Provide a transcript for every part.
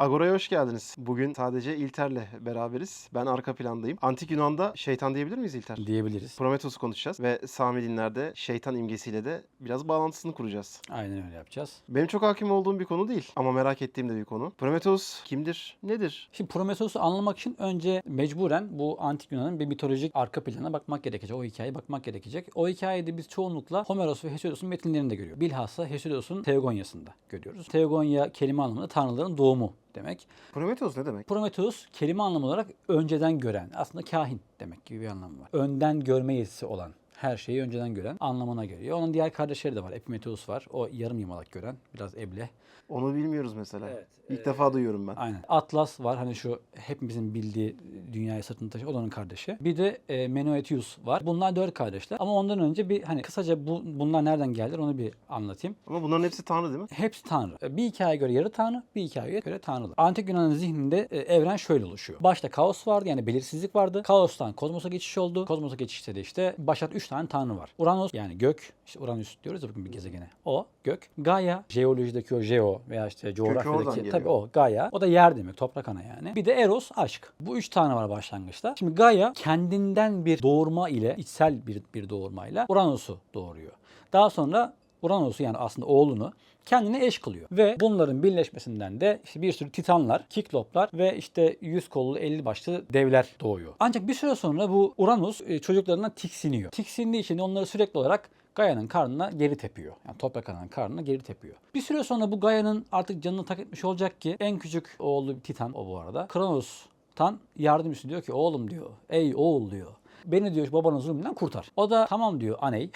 Agora'ya hoş geldiniz. Bugün sadece İlter'le beraberiz. Ben arka plandayım. Antik Yunan'da şeytan diyebilir miyiz İlter? diyebiliriz. Prometheus konuşacağız ve Sami dinlerde şeytan imgesiyle de biraz bağlantısını kuracağız. Aynen öyle yapacağız. Benim çok hakim olduğum bir konu değil ama merak ettiğim de bir konu. Prometheus kimdir? Nedir? Şimdi Prometheus'u anlamak için önce mecburen bu antik Yunan'ın bir mitolojik arka planına bakmak gerekecek. O hikayeye bakmak gerekecek. O hikayede biz çoğunlukla Homeros ve Hesiodos'un metinlerinde görüyoruz. Bilhassa Hesiodos'un Teogonya'sında görüyoruz. Teogonya kelime anlamında tanrıların doğumu demek. Prometheus ne demek? Prometheus kelime anlamı olarak önceden gören, aslında kahin demek gibi bir anlamı var. Önden görme yetisi olan, her şeyi önceden gören anlamına geliyor. Onun diğer kardeşleri de var. Epimetheus var. O yarım yamalak gören, biraz ebleh. Onu bilmiyoruz mesela. Evet, İlk defa duyuyorum ben. Aynen. Atlas var. Hani şu hepimizin bildiği dünyayı sırtında taşıyor. Onun kardeşi. Bir de e, Menoetius var. Bunlar dört kardeşler. Ama ondan önce bir hani kısaca bu, bunlar nereden geldiler onu bir anlatayım. Ama bunların hepsi tanrı değil mi? Hepsi tanrı. E, Bir hikayeye göre yarı tanrı, bir hikayeye göre tanrılar. Antik Yunan'ın zihninde e, evren şöyle oluşuyor. Başta kaos vardı yani belirsizlik vardı. Kaostan kozmosa geçiş oldu. Kozmosa geçişte de işte başlat 3 tane tanrı var. Uranus yani gök, işte Uranüs diyoruz ya bugün bir gezegene. O gök. Gaia, jeolojideki o jeo veya işte coğrafyadaki tabii o Gaia. O da yer demek, toprak ana yani. Bir de Eros, aşk. Bu üç tane var başlangıçta. Şimdi Gaia kendinden bir doğurma ile, içsel bir, bir doğurmayla Uranus'u doğuruyor. Daha sonra Uranus'u yani aslında oğlunu kendine eş kılıyor. Ve bunların birleşmesinden de işte bir sürü titanlar, kikloplar ve işte yüz kollu 50 başlı devler doğuyor. Ancak bir süre sonra bu Uranus e, çocuklarından tiksiniyor. Tiksindiği için onları sürekli olarak Gaia'nın karnına geri tepiyor. Yani toprak ananın karnına geri tepiyor. Bir süre sonra bu Gaia'nın artık canını tak etmiş olacak ki en küçük oğlu Titan o bu arada. Kronos'tan yardımcısı diyor ki oğlum diyor. Ey oğul diyor. Beni diyor babanın zulmünden kurtar. O da tamam diyor aney.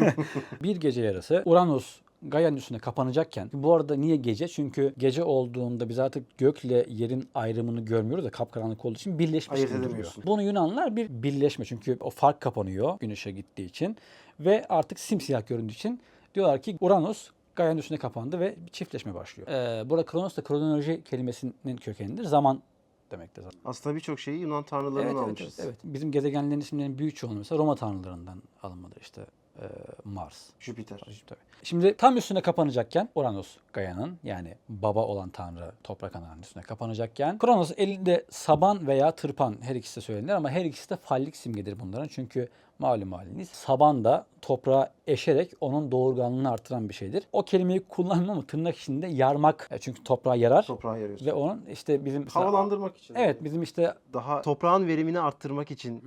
bir gece yarısı Uranus Gaia'nın üstüne kapanacakken bu arada niye gece? Çünkü gece olduğunda biz artık gökle yerin ayrımını görmüyoruz da kapkaranlık olduğu için birleşmiş Ayırt duruyor. Bunu Yunanlar bir birleşme çünkü o fark kapanıyor güneşe gittiği için ve artık simsiyah göründüğü için diyorlar ki Uranus Gaia'nın üstüne kapandı ve bir çiftleşme başlıyor. Ee, burada Kronos da kronoloji kelimesinin kökenidir. Zaman demektir zaten. Aslında birçok şeyi Yunan tanrılarından Evet, evet, almışız. evet, evet. Bizim gezegenlerin isimlerinin büyük çoğunluğu mesela Roma tanrılarından alınmadır işte. Ee, Mars, Jüpiter. Tabii. Şimdi tam üstüne kapanacakken Uranus Gaia'nın yani baba olan tanrı toprak ananın üstüne kapanacakken Kronos elinde saban veya tırpan her ikisi de söylenir ama her ikisi de fallik simgedir bunların. Çünkü malum haliniz saban da toprağa eşerek onun doğurganlığını artıran bir şeydir. O kelimeyi kullanmam ama tırnak içinde yarmak. E, Çünkü toprağa yarar Toprağa yarıyorsun. ve onun işte bizim mesela- Havalandırmak için. Evet bizim işte Daha toprağın verimini arttırmak için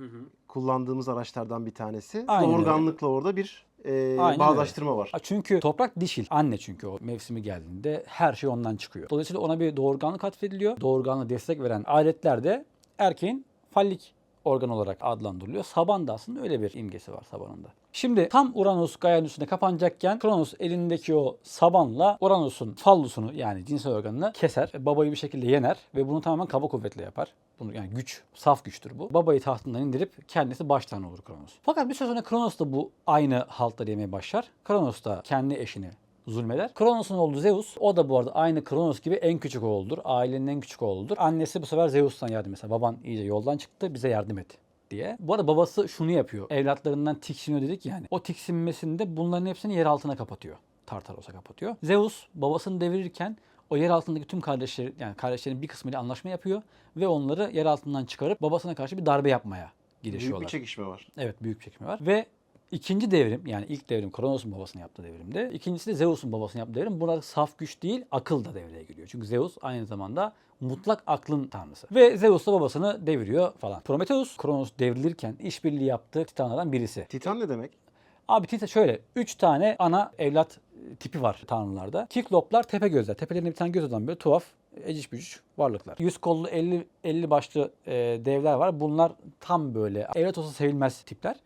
kullandığımız araçlardan bir tanesi. Aynen öyle. Doğurganlıkla orada bir e, Aynen bağdaştırma var. Ha, Çünkü toprak dişil. Anne çünkü o mevsimi geldiğinde her şey ondan çıkıyor. Dolayısıyla ona bir doğurganlık atfediliyor. Doğurganlığa destek veren aletler de erkeğin fallik organ olarak adlandırılıyor. Saban da aslında öyle bir imgesi var sabanın da. Şimdi tam Uranus Gaia'nın üstüne kapanacakken Kronos elindeki o sabanla Uranus'un fallusunu yani cinsel organını keser. Babayı bir şekilde yener ve bunu tamamen kaba kuvvetle yapar. Bunu yani güç, saf güçtür bu. Babayı tahtından indirip kendisi baş tanrı olur Kronos. Fakat bir süre sonra Kronos da bu aynı haltları yemeye başlar. Kronos da kendi eşini zulmeder. Kronos'un oğlu Zeus, o da bu arada aynı Kronos gibi en küçük oğuldur. Ailenin en küçük oğludur. Annesi bu sefer Zeus'tan yardım mesela. Baban iyice yoldan çıktı, bize yardım et diye. Bu arada babası şunu yapıyor. Evlatlarından tiksiniyor dedik yani. O tiksinmesinde bunların hepsini yer altına kapatıyor. Tartaros'a kapatıyor. Zeus babasını devirirken o yer altındaki tüm kardeşleri yani kardeşlerin bir kısmıyla anlaşma yapıyor ve onları yer altından çıkarıp babasına karşı bir darbe yapmaya Büyük girişiyorlar. bir çekişme var. Evet büyük bir çekme var. Ve ikinci devrim yani ilk devrim Kronos'un babasının yaptığı devrimde. ikincisi de Zeus'un babasının yaptığı devrim. Burada saf güç değil akıl da devreye giriyor. Çünkü Zeus aynı zamanda mutlak aklın tanrısı. Ve Zeus da babasını deviriyor falan. Prometheus Kronos devrilirken işbirliği yaptığı titanlardan birisi. Titan ne demek? Abi Titan şöyle 3 tane ana evlat e, tipi var tanrılarda. Kikloplar tepe gözler. Tepelerinde bir tane göz olan böyle tuhaf eciş bücüş varlıklar. Yüz kollu 50 50 başlı e, devler var. Bunlar tam böyle evlat olsa sevilmez tipler.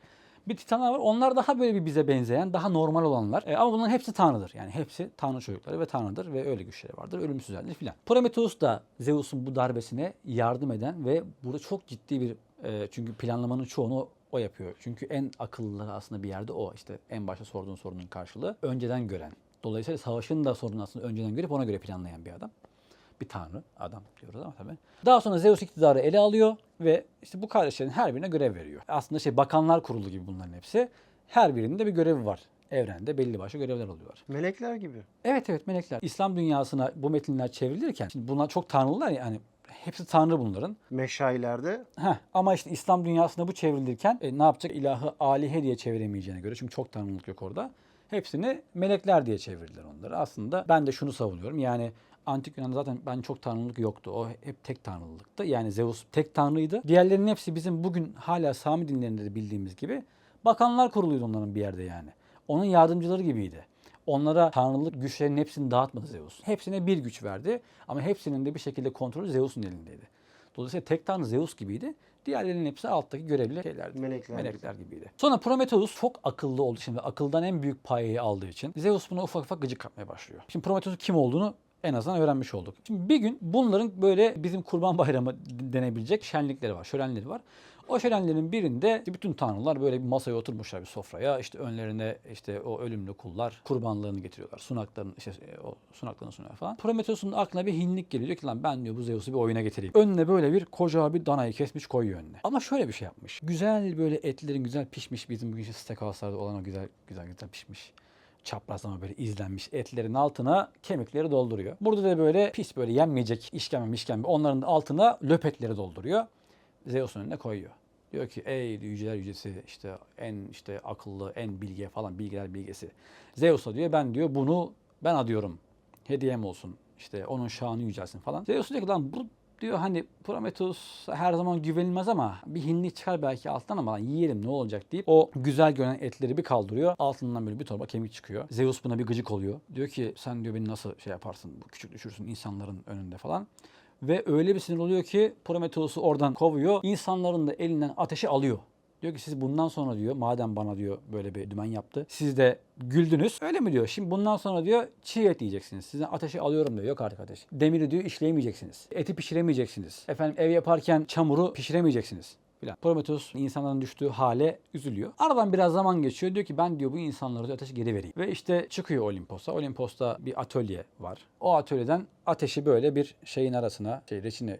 Bir titanlar var. Onlar daha böyle bir bize benzeyen, daha normal olanlar. E, ama bunların hepsi tanrıdır. Yani hepsi tanrı çocukları ve tanrıdır ve öyle güçleri vardır. Ölümsüzlerdir filan. Prometheus da Zeus'un bu darbesine yardım eden ve burada çok ciddi bir e, çünkü planlamanın çoğunu o yapıyor. Çünkü en akıllıları aslında bir yerde o. işte en başta sorduğun sorunun karşılığı. Önceden gören. Dolayısıyla savaşın da sorunu aslında önceden görüp ona göre planlayan bir adam. Bir tanrı adam diyoruz ama tabii. Daha sonra Zeus iktidarı ele alıyor ve işte bu kardeşlerin her birine görev veriyor. Aslında şey bakanlar kurulu gibi bunların hepsi. Her birinin de bir görevi var evrende belli başlı görevler alıyorlar. Melekler gibi. Evet evet melekler. İslam dünyasına bu metinler çevrilirken şimdi bunlar çok tanrılılar ya hani hepsi tanrı bunların. Meşailerde Heh, ama işte İslam dünyasında bu çevrilirken e, ne yapacak? İlahı alihe diye çeviremeyeceğine göre çünkü çok tanrılık yok orada. Hepsini melekler diye çevirdiler onları. Aslında ben de şunu savunuyorum. Yani Antik Yunan'da zaten ben çok tanrılık yoktu. O hep tek tanrılıktı. Yani Zeus tek tanrıydı. Diğerlerinin hepsi bizim bugün hala Sami dinlerinde de bildiğimiz gibi bakanlar kuruluydu onların bir yerde yani. Onun yardımcıları gibiydi. Onlara tanrılık güçlerinin hepsini dağıtmadı Zeus. Hepsine bir güç verdi ama hepsinin de bir şekilde kontrolü Zeus'un elindeydi. Dolayısıyla tek tanrı Zeus gibiydi. Diğerlerinin hepsi alttaki görevli şeylerdi. Melekler. Melekler gibiydi. Sonra Prometheus çok akıllı olduğu için ve akıldan en büyük payı aldığı için Zeus buna ufak ufak gıcık kapmaya başlıyor. Şimdi Prometheus'un kim olduğunu en azından öğrenmiş olduk. Şimdi bir gün bunların böyle bizim kurban bayramı denebilecek şenlikleri var, şölenleri var. O şölenlerin birinde bütün tanrılar böyle bir masaya oturmuşlar bir sofraya. İşte önlerine işte o ölümlü kullar kurbanlarını getiriyorlar. Sunaklarını işte e, o sunaklarını sunuyor falan. Prometheus'un aklına bir hinlik geliyor. Diyor ki lan ben diyor bu Zeus'u bir oyuna getireyim. Önüne böyle bir koca bir danayı kesmiş koyuyor önüne. Ama şöyle bir şey yapmış. Güzel böyle etlerin güzel pişmiş bizim bugün işte steakhouse'larda olan o güzel güzel güzel pişmiş çaprazlama böyle izlenmiş etlerin altına kemikleri dolduruyor. Burada da böyle pis böyle yenmeyecek işkembe mişkembe onların altına löpetleri dolduruyor. Zeus'un önüne koyuyor. Diyor ki ey yüceler yücesi işte en işte akıllı en bilge falan bilgiler bilgesi. Zeus'a diyor ben diyor bunu ben adıyorum. Hediyem olsun. İşte onun şanı yücelsin falan. Zeus diyor ki lan bu diyor hani Prometheus her zaman güvenilmez ama bir hinlik çıkar belki alttan ama lan yiyelim ne olacak deyip o güzel görünen etleri bir kaldırıyor. Altından böyle bir torba kemik çıkıyor. Zeus buna bir gıcık oluyor. Diyor ki sen diyor beni nasıl şey yaparsın bu küçük düşürsün insanların önünde falan. Ve öyle bir sinir oluyor ki Prometheus'u oradan kovuyor. İnsanların da elinden ateşi alıyor. Diyor ki siz bundan sonra diyor madem bana diyor böyle bir dümen yaptı. Siz de güldünüz. Öyle mi diyor? Şimdi bundan sonra diyor çiğ et yiyeceksiniz. Sizden ateşi alıyorum diyor. Yok artık ateş. Demiri diyor işleyemeyeceksiniz. Eti pişiremeyeceksiniz. Efendim ev yaparken çamuru pişiremeyeceksiniz filan. Prometheus insanların düştüğü hale üzülüyor. Aradan biraz zaman geçiyor. Diyor ki ben diyor bu insanlara diyor, ateşi geri vereyim. Ve işte çıkıyor Olimpos'a. Olimpos'ta bir atölye var. O atölyeden ateşi böyle bir şeyin arasına, şey reçine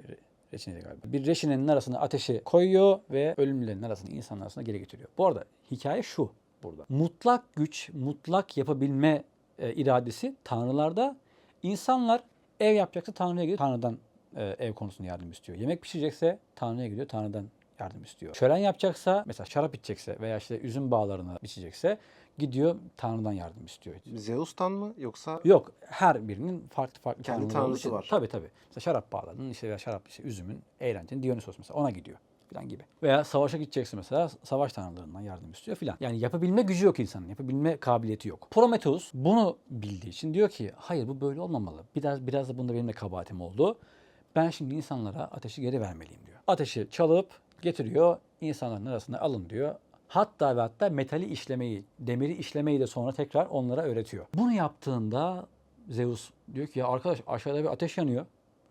reçineydi galiba. Bir reçinenin arasına ateşi koyuyor ve ölümlerin arasına, insanın arasına geri getiriyor. Bu arada hikaye şu burada. Mutlak güç, mutlak yapabilme e, iradesi tanrılarda. İnsanlar ev yapacaksa Tanrı'ya gidiyor. Tanrı'dan e, ev konusunda yardım istiyor. Yemek pişirecekse Tanrı'ya gidiyor. Tanrı'dan yardım istiyor. Şölen yapacaksa mesela şarap içecekse veya işte üzüm bağlarını biçecekse gidiyor Tanrı'dan yardım istiyor. Zeus'tan mı yoksa Yok her birinin farklı farklı Kendi tanrısı için- var. Tabii tabii. Mesela şarap bağlarının işte veya şarap işte üzümün eğlencenin Dionysos mesela ona gidiyor falan gibi. Veya savaşa gideceksin mesela savaş tanrılarından yardım istiyor filan. Yani yapabilme gücü yok insanın. Yapabilme kabiliyeti yok. Prometheus bunu bildiği için diyor ki hayır bu böyle olmamalı. Biraz biraz da bunda benim de kabahatim oldu. Ben şimdi insanlara ateşi geri vermeliyim diyor. Ateşi çalıp getiriyor insanların arasında alın diyor. Hatta ve hatta metali işlemeyi, demiri işlemeyi de sonra tekrar onlara öğretiyor. Bunu yaptığında Zeus diyor ki ya arkadaş aşağıda bir ateş yanıyor.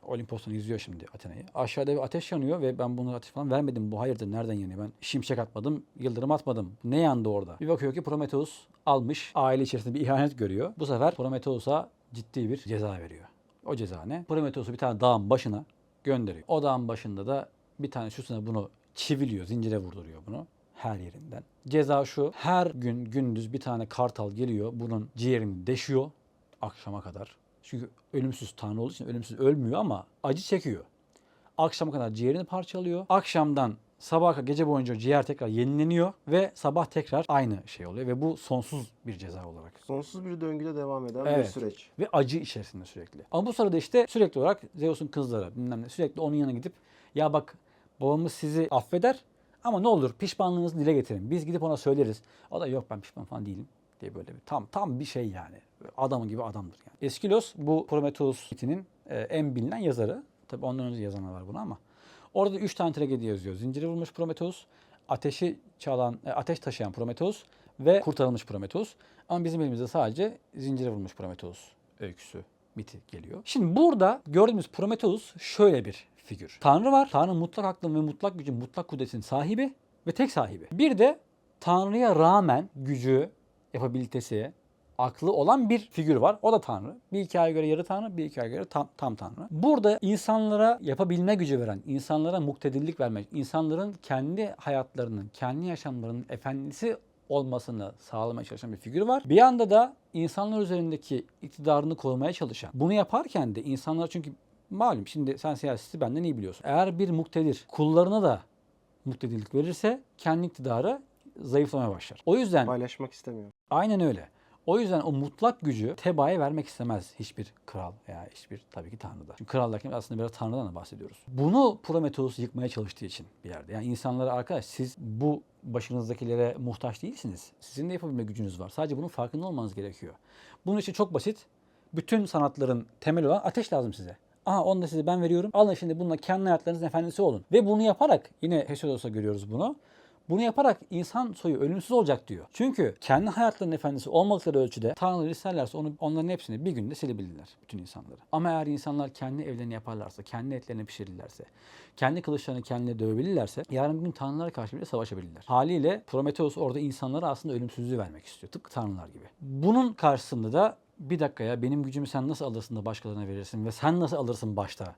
Olimpos'tan izliyor şimdi Athena'yı. Aşağıda bir ateş yanıyor ve ben bunu ateş falan vermedim. Bu hayırdır nereden yanıyor? Ben şimşek atmadım, yıldırım atmadım. Ne yandı orada? Bir bakıyor ki Prometheus almış, aile içerisinde bir ihanet görüyor. Bu sefer Prometheus'a ciddi bir ceza veriyor. O ceza ne? Prometheus'u bir tane dağın başına gönderiyor. O dağın başında da bir tane şusuna bunu çiviliyor, zincire vurduruyor bunu her yerinden. Ceza şu, her gün gündüz bir tane kartal geliyor, bunun ciğerini deşiyor akşama kadar. Çünkü ölümsüz tanrı olduğu için ölümsüz ölmüyor ama acı çekiyor. Akşama kadar ciğerini parçalıyor. Akşamdan sabaha gece boyunca ciğer tekrar yenileniyor ve sabah tekrar aynı şey oluyor ve bu sonsuz bir ceza olarak sonsuz bir döngüde devam eden bir Evet. süreç. ve acı içerisinde sürekli. Ama bu sırada işte sürekli olarak Zeus'un kızları bilmem ne sürekli onun yanına gidip ya bak babamız sizi affeder ama ne olur pişmanlığınızı dile getirin. Biz gidip ona söyleriz. O da yok ben pişman falan değilim diye böyle bir tam tam bir şey yani. Adamın gibi adamdır yani. Eskilos bu Prometheus mitinin en bilinen yazarı. Tabii ondan önce yazanlar var bunu ama. Orada üç tane tragedi yazıyor. Zinciri vurmuş Prometheus, ateşi çalan, e, ateş taşıyan Prometheus ve kurtarılmış Prometheus. Ama bizim elimizde sadece zincire vurmuş Prometheus öyküsü, miti geliyor. Şimdi burada gördüğümüz Prometheus şöyle bir figür. Tanrı var. Tanrı mutlak aklın ve mutlak gücün, mutlak kudretin sahibi ve tek sahibi. Bir de Tanrı'ya rağmen gücü, yapabilitesi, aklı olan bir figür var. O da Tanrı. Bir hikaye göre yarı Tanrı, bir hikaye göre tam, tam Tanrı. Burada insanlara yapabilme gücü veren, insanlara muktedirlik vermek, insanların kendi hayatlarının, kendi yaşamlarının efendisi olmasını sağlamaya çalışan bir figür var. Bir yanda da insanlar üzerindeki iktidarını korumaya çalışan. Bunu yaparken de insanlar çünkü malum şimdi sen siyaseti benden iyi biliyorsun. Eğer bir muktedir kullarına da muktedirlik verirse kendi iktidarı zayıflamaya başlar. O yüzden Paylaşmak istemiyor. Aynen öyle. O yüzden o mutlak gücü tebaaya vermek istemez hiçbir kral veya hiçbir tabii ki tanrı da. Çünkü kral derken aslında biraz tanrıdan da bahsediyoruz. Bunu Prometheus yıkmaya çalıştığı için bir yerde. Yani insanlara arkadaş siz bu başınızdakilere muhtaç değilsiniz. Sizin de yapabilme gücünüz var. Sadece bunun farkında olmanız gerekiyor. Bunun için çok basit. Bütün sanatların temeli olan ateş lazım size. Aha onu da size ben veriyorum. Alın şimdi bununla kendi hayatlarınızın efendisi olun. Ve bunu yaparak yine Hesiodos'a görüyoruz bunu. Bunu yaparak insan soyu ölümsüz olacak diyor. Çünkü kendi hayatlarının efendisi olmakları ölçüde Tanrıları isterlerse onu, onların hepsini bir günde silebilirler. Bütün insanları. Ama eğer insanlar kendi evlerini yaparlarsa, kendi etlerini pişirirlerse, kendi kılıçlarını kendine dövebilirlerse yarın bir gün Tanrılara karşı bile savaşabilirler. Haliyle Prometheus orada insanlara aslında ölümsüzlüğü vermek istiyor. Tıpkı Tanrılar gibi. Bunun karşısında da bir dakika ya benim gücümü sen nasıl alırsın da başkalarına verirsin ve sen nasıl alırsın başta?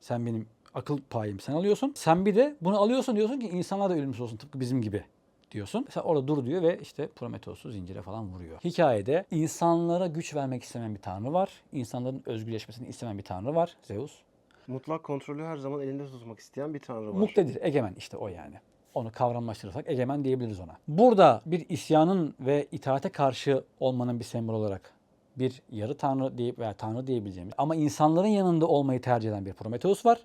Sen benim akıl payım sen alıyorsun. Sen bir de bunu alıyorsun diyorsun ki insanlar da ölümsüz olsun tıpkı bizim gibi diyorsun. Sen orada dur diyor ve işte Prometheus'u zincire falan vuruyor. Hikayede insanlara güç vermek istemeyen bir tanrı var. İnsanların özgürleşmesini istemeyen bir tanrı var. Zeus. Mutlak kontrolü her zaman elinde tutmak isteyen bir tanrı var. Muktedir, egemen işte o yani. Onu kavramlaştırırsak egemen diyebiliriz ona. Burada bir isyanın ve itaate karşı olmanın bir sembol olarak bir yarı tanrı diye veya tanrı diyebileceğimiz ama insanların yanında olmayı tercih eden bir Prometheus var.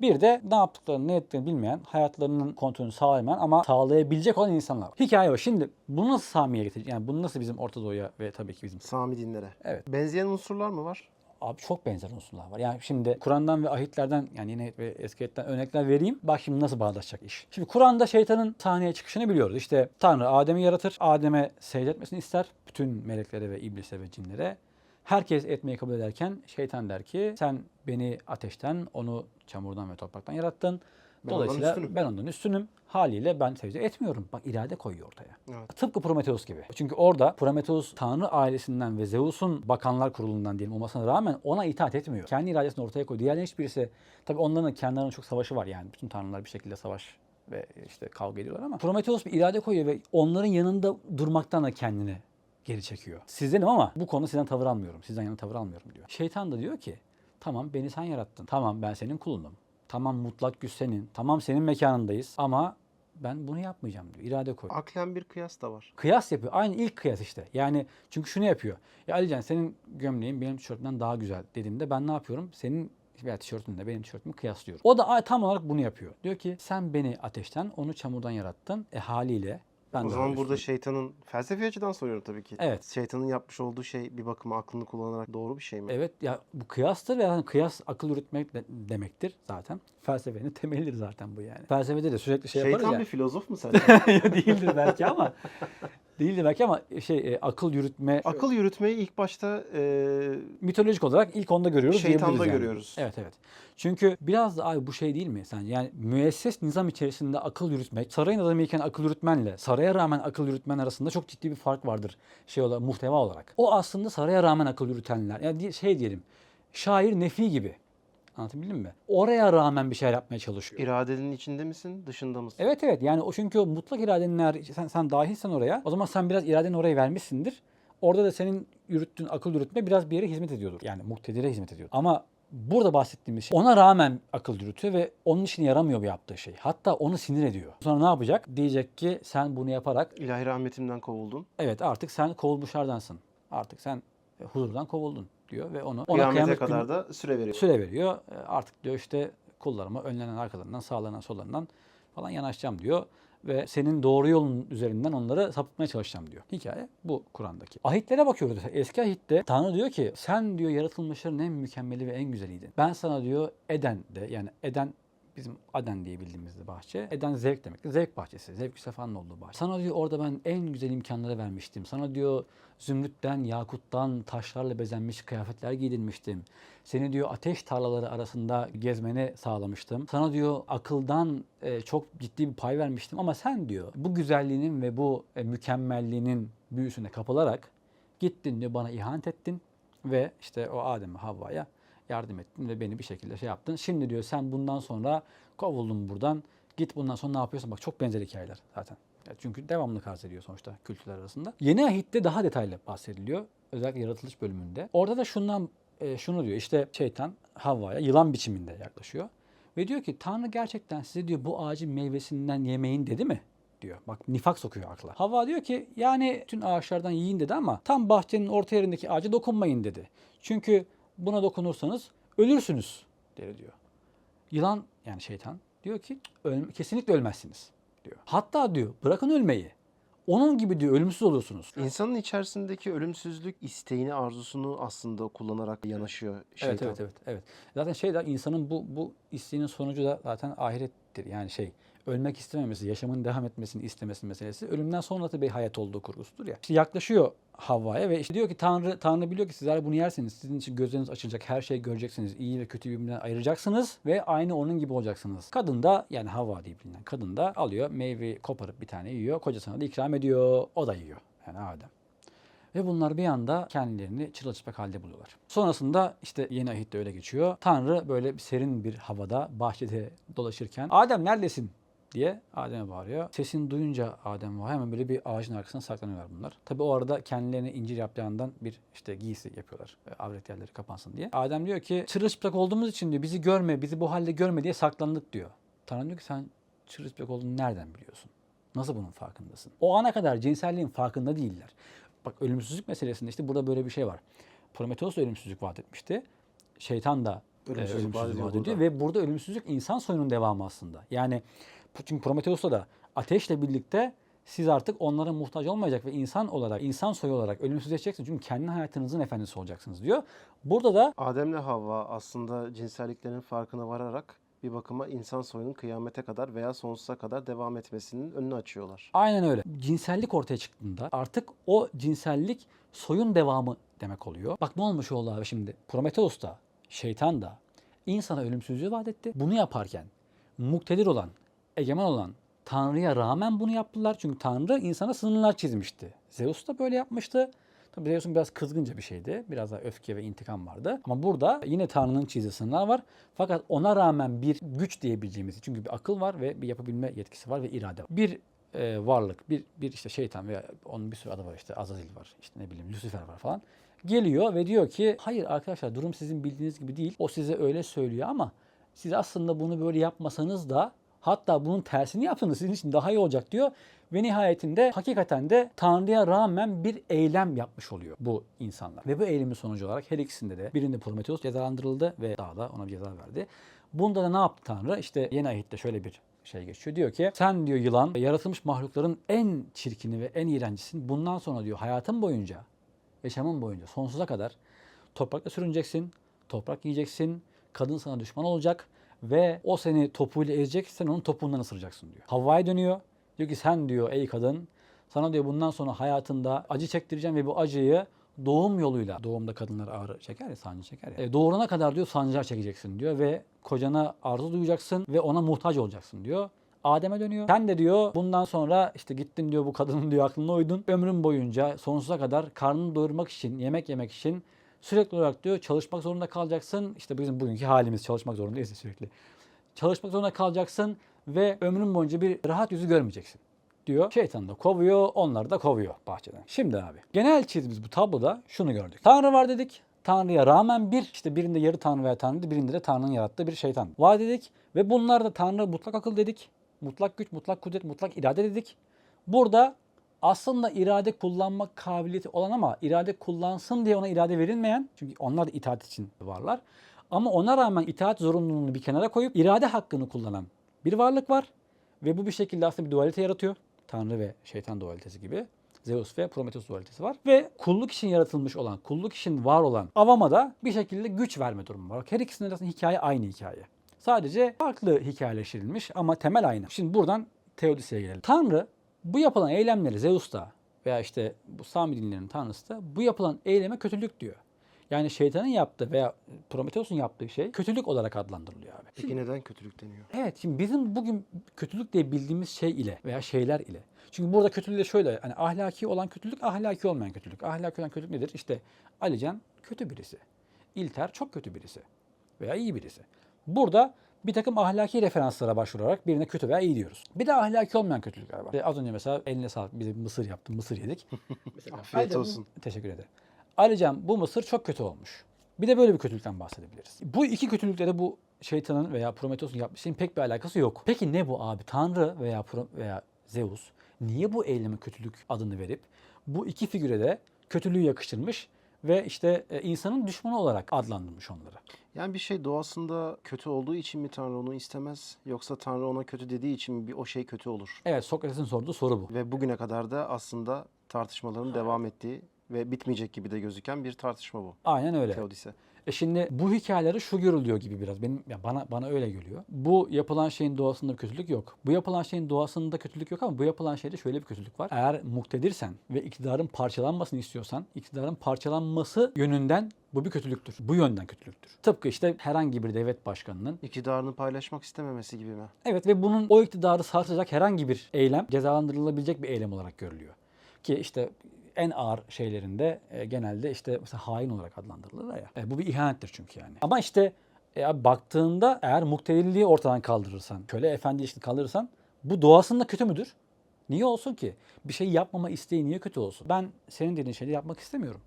Bir de ne yaptıklarını ne ettiklerini bilmeyen, hayatlarının kontrolünü sağlayamayan ama sağlayabilecek olan insanlar var. Hikaye o. Şimdi bunu nasıl Sami'ye getirecek? Yani bunu nasıl bizim Orta Doğu'ya ve tabii ki bizim Sami dinlere. Evet. Benzeyen unsurlar mı var? Abi çok benzer unsurlar var. Yani şimdi Kur'an'dan ve ahitlerden yani yine ve eski ayetten örnekler vereyim. Bak şimdi nasıl bağdaşacak iş. Şimdi Kur'an'da şeytanın sahneye çıkışını biliyoruz. İşte Tanrı Adem'i yaratır. Adem'e secde ister. Bütün meleklere ve iblise ve cinlere. Herkes etmeyi kabul ederken şeytan der ki sen beni ateşten, onu çamurdan ve topraktan yarattın. Ben ondan Dolayısıyla üstünüm. ben ondan üstünüm. Haliyle ben secde etmiyorum. Bak irade koyuyor ortaya. Evet. Tıpkı Prometheus gibi. Çünkü orada Prometheus Tanrı ailesinden ve Zeus'un bakanlar kurulundan diyelim olmasına rağmen ona itaat etmiyor. Kendi iradesini ortaya koyuyor. Diğerlerinin hiçbirisi tabii onların kendilerinin çok savaşı var yani. Bütün tanrılar bir şekilde savaş ve işte kavga ediyorlar ama Prometheus bir irade koyuyor ve onların yanında durmaktan da kendini geri çekiyor. Sizdenim ama bu konuda sizden tavır almıyorum. Sizden yana tavır almıyorum diyor. Şeytan da diyor ki tamam beni sen yarattın. Tamam ben senin kulunum. Tamam mutlak güç senin. Tamam senin mekanındayız ama ben bunu yapmayacağım diyor. İrade koy. Aklen bir kıyas da var. Kıyas yapıyor. Aynı ilk kıyas işte. Yani çünkü şunu yapıyor. Ya Alican senin gömleğin benim tişörtümden daha güzel dediğimde ben ne yapıyorum? Senin veya tişörtünle benim tişörtümü kıyaslıyorum. O da tam olarak bunu yapıyor. Diyor ki sen beni ateşten, onu çamurdan yarattın. E haliyle ben o zaman burada şeytanın felsefi açıdan soruyorum tabii ki. Evet. Şeytanın yapmış olduğu şey bir bakıma aklını kullanarak doğru bir şey mi? Evet ya bu kıyastır ve yani kıyas akıl yürütmek de- demektir zaten. Felsefenin temelidir zaten bu yani. Felsefede de sürekli şey yaparız Şeytan ya. bir filozof mu sence? değildir belki ama değildir belki ama şey e, akıl yürütme Akıl yürütmeyi ilk başta e, mitolojik olarak ilk onda görüyoruz Şeytanda diyebiliriz yani. görüyoruz. Evet evet. Çünkü biraz da abi bu şey değil mi sence? Yani müesses nizam içerisinde akıl yürütmek, sarayın adamıyken akıl yürütmenle saraya rağmen akıl yürütmen arasında çok ciddi bir fark vardır şey olarak, muhteva olarak. O aslında saraya rağmen akıl yürütenler. Yani di- şey diyelim, şair nefi gibi. Anlatabildim mi? Oraya rağmen bir şeyler yapmaya çalışıyor. iradenin içinde misin, dışında mısın? Evet evet yani o çünkü o mutlak iradenin sen, sen dahilsen oraya o zaman sen biraz iradeni oraya vermişsindir. Orada da senin yürüttüğün akıl yürütme biraz bir yere hizmet ediyordur. Yani muktedire hizmet ediyor. Ama burada bahsettiğimiz şey ona rağmen akıl yürütüyor ve onun için yaramıyor bu yaptığı şey. Hatta onu sinir ediyor. Sonra ne yapacak? Diyecek ki sen bunu yaparak İlahi rahmetimden kovuldun. evet artık sen kovulmuşlardansın. Artık sen huzurdan kovuldun diyor ve onu ona Kıyamete kıyamet kadar günü- da süre veriyor. süre veriyor. E, Artık diyor işte kullarıma önlenen arkalarından, sağlanan sollarından falan yanaşacağım diyor. Ve senin doğru yolun üzerinden onları sapıtmaya çalışacağım diyor. Hikaye bu Kur'an'daki. Ahitlere bakıyoruz. Eski ahitte Tanrı diyor ki sen diyor yaratılmışların en mükemmeli ve en güzeliydin. Ben sana diyor Eden'de yani Eden bizim Aden diye bildiğimiz bir bahçe. Eden zevk demektir. Zevk bahçesi. Zevk sefanın olduğu bahçe. Sana diyor orada ben en güzel imkanları vermiştim. Sana diyor zümrütten, yakuttan, taşlarla bezenmiş kıyafetler giydirmiştim. Seni diyor ateş tarlaları arasında gezmeni sağlamıştım. Sana diyor akıldan e, çok ciddi bir pay vermiştim. Ama sen diyor bu güzelliğinin ve bu e, mükemmelliğinin büyüsüne kapılarak gittin diyor bana ihanet ettin. Ve işte o Adem'e Havva'ya yardım ettin ve beni bir şekilde şey yaptın. Şimdi diyor sen bundan sonra kovuldun buradan. Git bundan sonra ne yapıyorsun? Bak çok benzer hikayeler zaten. Ya Çünkü devamlı kastediyor sonuçta kültürler arasında. Yeni ahitte daha detaylı bahsediliyor. Özellikle yaratılış bölümünde. Orada da şundan e, şunu diyor. İşte şeytan Havva'ya yılan biçiminde yaklaşıyor. Ve diyor ki Tanrı gerçekten size diyor bu ağacın meyvesinden yemeyin dedi mi? diyor. Bak nifak sokuyor akla. Havva diyor ki yani tüm ağaçlardan yiyin dedi ama tam bahçenin orta yerindeki ağaca dokunmayın dedi. Çünkü buna dokunursanız ölürsünüz dedi diyor. Yılan yani şeytan diyor ki "Öl- kesinlikle ölmezsiniz diyor. Hatta diyor bırakın ölmeyi. Onun gibi diyor ölümsüz olursunuz. İnsanın içerisindeki ölümsüzlük isteğini, arzusunu aslında kullanarak yanaşıyor şeytan. Evet evet evet evet. Zaten şey de insanın bu bu isteğinin sonucu da zaten ahirettir. Yani şey ölmek istememesi, yaşamın devam etmesini istemesi meselesi ölümden sonra da bir hayat olduğu kurgusudur ya. İşte yaklaşıyor Havva'ya ve işte diyor ki Tanrı Tanrı biliyor ki sizler bunu yerseniz sizin için gözleriniz açılacak, her şeyi göreceksiniz, iyi ve kötü birbirinden ayıracaksınız ve aynı onun gibi olacaksınız. Kadın da yani Havva diye bilinen kadın da alıyor meyveyi koparıp bir tane yiyor, kocasına da ikram ediyor, o da yiyor. Yani Adem. Ve bunlar bir anda kendilerini çırılçıplak halde buluyorlar. Sonrasında işte yeni ahitte öyle geçiyor. Tanrı böyle serin bir havada bahçede dolaşırken Adem neredesin diye Adem'e bağırıyor. Sesini duyunca Adem var hemen böyle bir ağacın arkasına saklanıyorlar bunlar. Tabi o arada kendilerine incir yapacağından bir işte giysi yapıyorlar. e, Avret yerleri kapansın diye. Adem diyor ki çırılçıplak olduğumuz için diyor bizi görme, bizi bu halde görme diye saklandık diyor. Tanrı diyor ki sen çırılçıplak olduğunu nereden biliyorsun? Nasıl bunun farkındasın? O ana kadar cinselliğin farkında değiller. Bak ölümsüzlük meselesinde işte burada böyle bir şey var. Prometheus ölümsüzlük vaat etmişti. Şeytan da e, Ölümsüzlük ölümsüzlük, vaat ediyor. Ve burada ölümsüzlük insan soyunun devamı aslında. Yani çünkü Prometheus'ta da ateşle birlikte siz artık onlara muhtaç olmayacak ve insan olarak, insan soyu olarak ölümsüzleşeceksiniz. Çünkü kendi hayatınızın efendisi olacaksınız diyor. Burada da Adem'le Havva aslında cinselliklerinin farkına vararak bir bakıma insan soyunun kıyamete kadar veya sonsuza kadar devam etmesinin önünü açıyorlar. Aynen öyle. Cinsellik ortaya çıktığında artık o cinsellik soyun devamı demek oluyor. Bak ne olmuş oldu abi şimdi. Prometheus da, şeytan da insana ölümsüzlüğü vaat etti. Bunu yaparken muktedir olan, egemen olan Tanrı'ya rağmen bunu yaptılar. Çünkü Tanrı insana sınırlar çizmişti. Zeus da böyle yapmıştı. Tabii Zeus'un biraz kızgınca bir şeydi. Biraz daha öfke ve intikam vardı. Ama burada yine Tanrı'nın çizdiği sınırlar var. Fakat ona rağmen bir güç diyebileceğimiz, çünkü bir akıl var ve bir yapabilme yetkisi var ve irade var. Bir e, varlık, bir, bir işte şeytan veya onun bir sürü adı var işte Azazil var, işte ne bileyim Lucifer var falan. Geliyor ve diyor ki hayır arkadaşlar durum sizin bildiğiniz gibi değil. O size öyle söylüyor ama siz aslında bunu böyle yapmasanız da hatta bunun tersini yapsanız sizin için daha iyi olacak diyor. Ve nihayetinde hakikaten de Tanrı'ya rağmen bir eylem yapmış oluyor bu insanlar. Ve bu eylemin sonucu olarak her ikisinde de birinde Prometheus cezalandırıldı ve dağda ona bir ceza verdi. Bunda da ne yaptı Tanrı? İşte yeni ahitte şöyle bir şey geçiyor. Diyor ki sen diyor yılan yaratılmış mahlukların en çirkini ve en iğrencisin. Bundan sonra diyor hayatın boyunca yaşamın boyunca sonsuza kadar toprakta sürüneceksin, toprak yiyeceksin, kadın sana düşman olacak ve o seni topuyla ezecek, sen onun topuğundan ısıracaksın diyor. Havva'ya dönüyor. Diyor ki sen diyor ey kadın sana diyor bundan sonra hayatında acı çektireceğim ve bu acıyı doğum yoluyla, doğumda kadınlar ağrı çeker ya, sancı çeker ya. E, doğurana kadar diyor sancılar çekeceksin diyor ve kocana arzu duyacaksın ve ona muhtaç olacaksın diyor. Adem'e dönüyor. Sen de diyor bundan sonra işte gittin diyor bu kadının diyor aklına uydun. Ömrün boyunca sonsuza kadar karnını doyurmak için, yemek yemek için sürekli olarak diyor çalışmak zorunda kalacaksın. İşte bizim bugünkü halimiz çalışmak zorundayız ya sürekli. Çalışmak zorunda kalacaksın ve ömrün boyunca bir rahat yüzü görmeyeceksin diyor. Şeytan da kovuyor, onlar da kovuyor bahçeden. Şimdi abi genel çizimiz bu tabloda şunu gördük. Tanrı var dedik. Tanrı'ya rağmen bir, işte birinde yarı Tanrı veya Tanrı, birinde de Tanrı'nın yarattığı bir şeytan var dedik. Ve bunlar da Tanrı mutlak akıl dedik. Mutlak güç, mutlak kudret, mutlak irade dedik. Burada aslında irade kullanma kabiliyeti olan ama irade kullansın diye ona irade verilmeyen, çünkü onlar da itaat için varlar. Ama ona rağmen itaat zorunluluğunu bir kenara koyup irade hakkını kullanan bir varlık var. Ve bu bir şekilde aslında bir dualite yaratıyor. Tanrı ve şeytan dualitesi gibi. Zeus ve Prometheus dualitesi var. Ve kulluk için yaratılmış olan, kulluk için var olan Avam'a da bir şekilde güç verme durumu var. Her ikisinin arasında hikaye aynı hikaye. Sadece farklı hikayeleştirilmiş ama temel aynı. Şimdi buradan Teodisye'ye gelelim. Tanrı bu yapılan eylemleri Zeus'ta veya işte bu Sami dinlerinin tanrısı da bu yapılan eyleme kötülük diyor. Yani şeytanın yaptığı veya Prometheus'un yaptığı şey kötülük olarak adlandırılıyor abi. Peki neden kötülük deniyor? Evet şimdi bizim bugün kötülük diye bildiğimiz şey ile veya şeyler ile. Çünkü burada kötülük de şöyle hani ahlaki olan kötülük ahlaki olmayan kötülük. Ahlaki olan kötülük nedir? İşte Alican kötü birisi. İlter çok kötü birisi. Veya iyi birisi. Burada bir takım ahlaki referanslara başvurarak birine kötü veya iyi diyoruz. Bir de ahlaki olmayan kötülükler var. E, Az önce mesela eline sağlık bize bir mısır yaptım, mısır yedik. Afiyet Ayrıca olsun. Teşekkür ederim. Ayrıca bu mısır çok kötü olmuş. Bir de böyle bir kötülükten bahsedebiliriz. Bu iki kötülükle de bu şeytanın veya Prometheus'un yapmış şeyin pek bir alakası yok. Peki ne bu abi? Tanrı veya Pro- veya Zeus niye bu eyleme kötülük adını verip bu iki figüre de kötülüğü yakıştırmış ve işte e, insanın düşmanı olarak adlandırmış onları. Yani bir şey doğasında kötü olduğu için mi Tanrı onu istemez? Yoksa Tanrı ona kötü dediği için mi bir o şey kötü olur? Evet Sokrates'in sorduğu soru bu. Ve bugüne kadar da aslında tartışmaların devam ettiği ve bitmeyecek gibi de gözüken bir tartışma bu. Aynen öyle. Teodise. E şimdi bu hikayeleri şu görülüyor gibi biraz. Benim ya bana bana öyle geliyor. Bu yapılan şeyin doğasında bir kötülük yok. Bu yapılan şeyin doğasında kötülük yok ama bu yapılan şeyde şöyle bir kötülük var. Eğer muktedirsen ve iktidarın parçalanmasını istiyorsan, iktidarın parçalanması yönünden bu bir kötülüktür. Bu yönden kötülüktür. Tıpkı işte herhangi bir devlet başkanının İktidarını paylaşmak istememesi gibi mi? Evet ve bunun o iktidarı sarsacak herhangi bir eylem cezalandırılabilecek bir eylem olarak görülüyor. Ki işte en ağır şeylerinde e, genelde işte mesela hain olarak adlandırılır ya. E, bu bir ihanettir çünkü yani. Ama işte e, baktığında eğer muktedirliği ortadan kaldırırsan, köle efendi işte kaldırırsan bu doğasında kötü müdür? Niye olsun ki? Bir şey yapmama isteği niye kötü olsun? Ben senin dediğin şeyleri yapmak istemiyorum.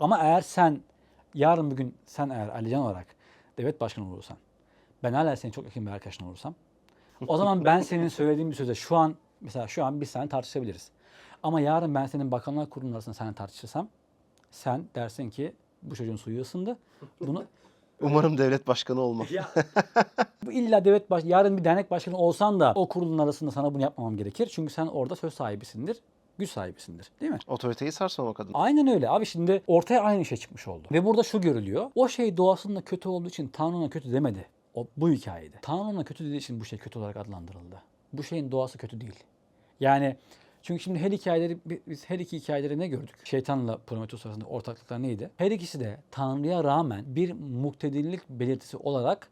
Ama eğer sen yarın bir gün sen eğer Alican olarak devlet başkanı olursan ben hala senin çok yakın bir arkadaşın olursam o zaman ben senin söylediğin bir söze şu an mesela şu an biz seninle tartışabiliriz. Ama yarın ben senin bakanlar kurulunun arasında seninle tartışırsam sen dersin ki bu çocuğun suyu ısındı. Bunu Umarım devlet başkanı olmam. bu illa devlet baş, yarın bir dernek başkanı olsan da o kurulun arasında sana bunu yapmamam gerekir. Çünkü sen orada söz sahibisindir, güç sahibisindir. Değil mi? Otoriteyi sarsmamak adına. Aynen öyle abi şimdi ortaya aynı şey çıkmış oldu. Ve burada şu görülüyor. O şey doğasında kötü olduğu için Tanrı ona kötü demedi. O, bu hikayede. Tanrı ona kötü dediği için bu şey kötü olarak adlandırıldı. Bu şeyin doğası kötü değil. Yani çünkü şimdi her hikayeleri biz her iki hikayeleri ne gördük? Şeytanla Prometheus arasında ortaklıklar neydi? Her ikisi de Tanrı'ya rağmen bir muktedirlik belirtisi olarak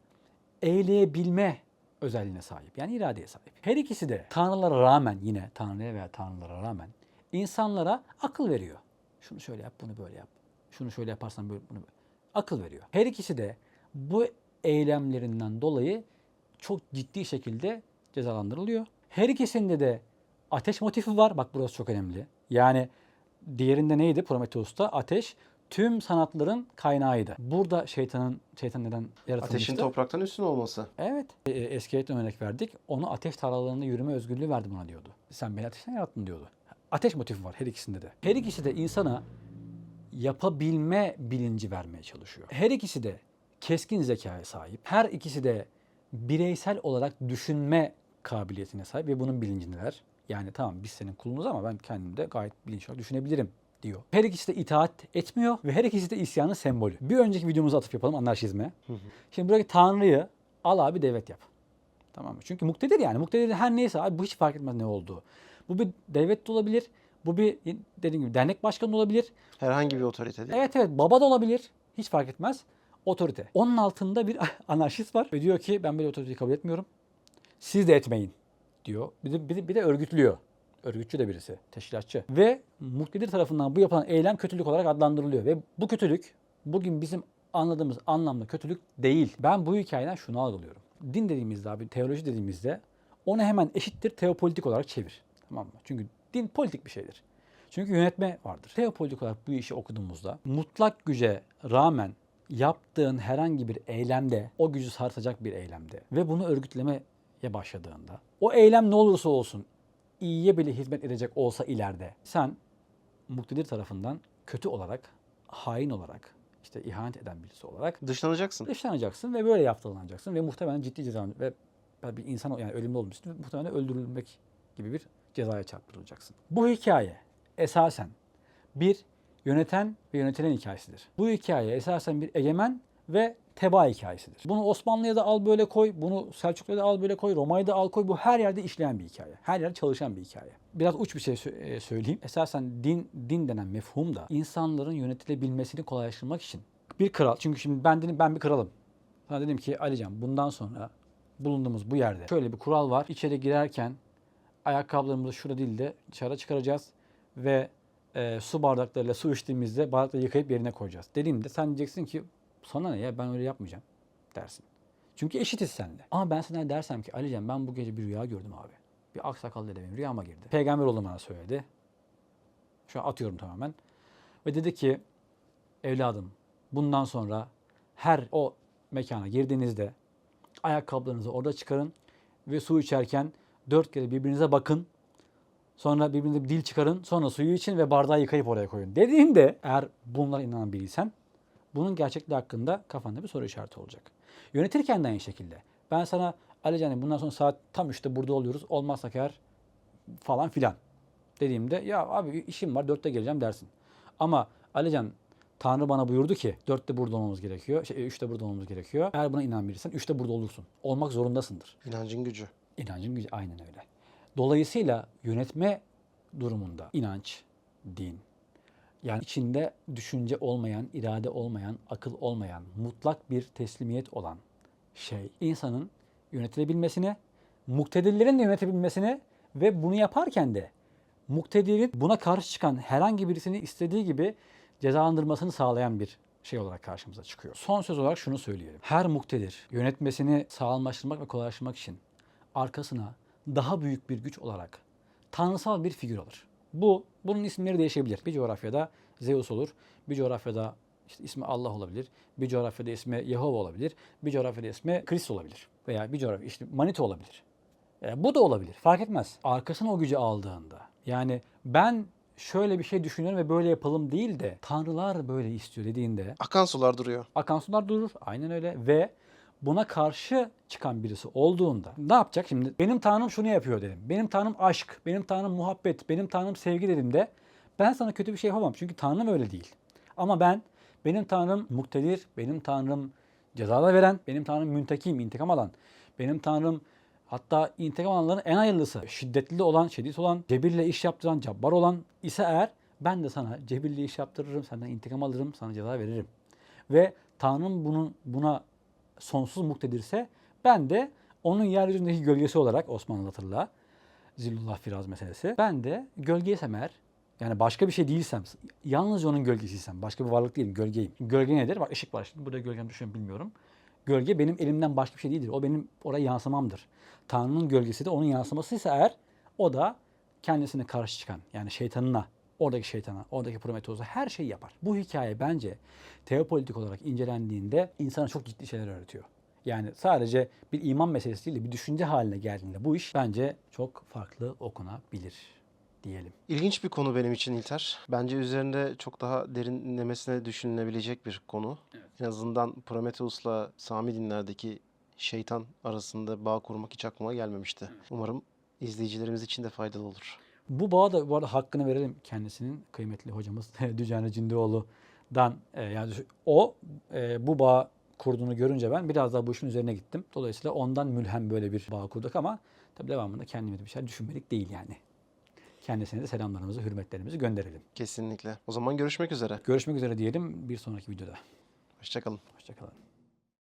eyleyebilme özelliğine sahip. Yani iradeye sahip. Her ikisi de tanrılara rağmen yine tanrıya veya tanrılara rağmen insanlara akıl veriyor. Şunu şöyle yap, bunu böyle yap. Şunu şöyle yaparsan böyle bunu böyle. Akıl veriyor. Her ikisi de bu eylemlerinden dolayı çok ciddi şekilde cezalandırılıyor. Her ikisinde de ateş motifi var. Bak burası çok önemli. Yani diğerinde neydi? Prometheus'ta ateş tüm sanatların kaynağıydı. Burada şeytanın şeytan neden yaratılmıştı? Ateşin topraktan üstün olması. Evet. E, e, Eskeleton örnek verdik. Onu ateş tarlalarında yürüme özgürlüğü verdi buna diyordu. Sen beni ateşten yarattın diyordu. Ateş motifi var her ikisinde de. Her ikisi de insana yapabilme bilinci vermeye çalışıyor. Her ikisi de keskin zekaya sahip. Her ikisi de bireysel olarak düşünme kabiliyetine sahip ve bunun bilincindeler. Yani tamam biz senin kulunuz ama ben kendim de gayet bilinçli olarak düşünebilirim diyor. Her ikisi de itaat etmiyor ve her ikisi de isyanın sembolü. Bir önceki videomuza atıf yapalım anarşizme. Şimdi buradaki Tanrı'yı al abi devlet yap. Tamam mı? Çünkü muktedir yani. Muktedir her neyse abi bu hiç fark etmez ne olduğu. Bu bir devlet de olabilir. Bu bir dediğim gibi dernek başkanı olabilir. Herhangi bir otorite değil. Evet evet baba da olabilir. Hiç fark etmez. Otorite. Onun altında bir anarşist var ve diyor ki ben böyle otoriteyi kabul etmiyorum. Siz de etmeyin diyor. Bir de, bir de, bir de örgütlüyor. Örgütçü de birisi, teşkilatçı. Ve muktedir tarafından bu yapılan eylem kötülük olarak adlandırılıyor. Ve bu kötülük bugün bizim anladığımız anlamda kötülük değil. Ben bu hikayeden şunu algılıyorum. Din dediğimizde abi, teoloji dediğimizde onu hemen eşittir teopolitik olarak çevir. Tamam mı? Çünkü din politik bir şeydir. Çünkü yönetme vardır. Teopolitik olarak bu işi okuduğumuzda mutlak güce rağmen yaptığın herhangi bir eylemde, o gücü sarsacak bir eylemde ve bunu örgütlemeye başladığında o eylem ne olursa olsun iyiye bile hizmet edecek olsa ileride sen muktedir tarafından kötü olarak, hain olarak, işte ihanet eden birisi olarak Dışlanacaksın. dışlanacaksın ve böyle yaptırılacaksın ve muhtemelen ciddi ceza ve bir insan yani ölümlü olmuşsun muhtemelen öldürülmek gibi bir cezaya çarptırılacaksın. Bu hikaye esasen bir yöneten ve yönetilen hikayesidir. Bu hikaye esasen bir egemen ve teba hikayesidir. Bunu Osmanlı'ya da al böyle koy, bunu Selçuklu'ya da al böyle koy, Roma'ya da al koy. Bu her yerde işleyen bir hikaye. Her yerde çalışan bir hikaye. Biraz uç bir şey e, söyleyeyim. Esasen din din denen mefhum da insanların yönetilebilmesini kolaylaştırmak için bir kral. Çünkü şimdi ben dedim ben bir kralım. Sana dedim ki Alican bundan sonra bulunduğumuz bu yerde şöyle bir kural var. İçeri girerken ayakkabılarımızı şurada değil de dışarı çıkaracağız ve e, su bardaklarıyla su içtiğimizde bardakları yıkayıp yerine koyacağız. Dediğimde sen diyeceksin ki sana ne ya ben öyle yapmayacağım dersin. Çünkü eşitiz seninle. Ama ben sana dersem ki Alican ben bu gece bir rüya gördüm abi. Bir aksakallı dedemin rüyama girdi. Peygamber oğlum bana söyledi. Şu an atıyorum tamamen. Ve dedi ki evladım bundan sonra her o mekana girdiğinizde ayakkabılarınızı orada çıkarın ve su içerken dört kere birbirinize bakın. Sonra birbirinize bir dil çıkarın. Sonra suyu için ve bardağı yıkayıp oraya koyun. Dediğimde eğer bunlara inanan biriysen bunun gerçekliği hakkında kafanda bir soru işareti olacak. Yönetirken de aynı şekilde. Ben sana Ali Can'ım bundan sonra saat tam işte burada oluyoruz. Olmazsak eğer falan filan dediğimde ya abi işim var dörtte geleceğim dersin. Ama Alican Tanrı bana buyurdu ki dörtte burada olmamız gerekiyor. Şey, üçte burada olmamız gerekiyor. Eğer buna inan biriysen üçte burada olursun. Olmak zorundasındır. İnancın gücü. İnancın gücü aynen öyle. Dolayısıyla yönetme durumunda inanç, din, yani içinde düşünce olmayan, irade olmayan, akıl olmayan, mutlak bir teslimiyet olan şey insanın yönetilebilmesini, muktedirlerin de yönetebilmesini ve bunu yaparken de muktedirin buna karşı çıkan herhangi birisini istediği gibi cezalandırmasını sağlayan bir şey olarak karşımıza çıkıyor. Son söz olarak şunu söyleyelim. Her muktedir yönetmesini sağlamlaştırmak ve kolaylaştırmak için arkasına daha büyük bir güç olarak tanrısal bir figür alır. Bu, bunun isimleri değişebilir. Bir coğrafyada Zeus olur, bir coğrafyada işte ismi Allah olabilir, bir coğrafyada ismi Yehova olabilir, bir coğrafyada ismi Krist olabilir veya bir coğrafya işte Manita olabilir. E, bu da olabilir. Fark etmez. Arkasına o gücü aldığında. Yani ben şöyle bir şey düşünüyorum ve böyle yapalım değil de tanrılar böyle istiyor dediğinde Akan sular duruyor. akan sular durur. Aynen öyle. Ve buna karşı çıkan birisi olduğunda ne yapacak şimdi? Benim tanrım şunu yapıyor dedim. Benim tanrım aşk, benim tanrım muhabbet, benim tanrım sevgi dedim de ben sana kötü bir şey yapamam. Çünkü tanrım öyle değil. Ama ben benim tanrım muktedir, benim tanrım cezada veren, benim tanrım müntekim, intikam alan, benim tanrım hatta intikam alanların en hayırlısı, şiddetli olan, şiddet olan, cebirle iş yaptıran, cabbar olan ise eğer ben de sana cebirle iş yaptırırım, senden intikam alırım, sana ceza veririm. Ve Tanrım bunun buna sonsuz muktedirse ben de onun yeryüzündeki gölgesi olarak Osmanlı hatırla Zillullah Firaz meselesi. Ben de gölgeysem eğer yani başka bir şey değilsem, yalnızca onun gölgesiysem, başka bir varlık değilim, gölgeyim. Gölge nedir? Bak ışık var. Şimdi burada gölgem düşüyor bilmiyorum. Gölge benim elimden başka bir şey değildir. O benim oraya yansımamdır. Tanrı'nın gölgesi de onun yansımasıysa eğer o da kendisine karşı çıkan yani şeytanına, oradaki şeytana, oradaki Prometheus'a her şeyi yapar. Bu hikaye bence teopolitik olarak incelendiğinde insana çok ciddi şeyler öğretiyor. Yani sadece bir iman meselesi değil de bir düşünce haline geldiğinde bu iş bence çok farklı okunabilir diyelim. İlginç bir konu benim için İlter. Bence üzerinde çok daha derinlemesine düşünülebilecek bir konu. En azından Prometheus'la Sami dinlerdeki şeytan arasında bağ kurmak hiç aklıma gelmemişti. Umarım izleyicilerimiz için de faydalı olur. Bu bağa da bu arada hakkını verelim kendisinin kıymetli hocamız Dücane Cindioğlu'dan. E, yani o e, bu bağ kurduğunu görünce ben biraz daha bu işin üzerine gittim. Dolayısıyla ondan mülhem böyle bir bağ kurduk ama tabii devamında kendimiz bir şey düşünmedik değil yani. Kendisine de selamlarımızı, hürmetlerimizi gönderelim. Kesinlikle. O zaman görüşmek üzere. Görüşmek üzere diyelim bir sonraki videoda. Hoşçakalın. Hoşçakalın.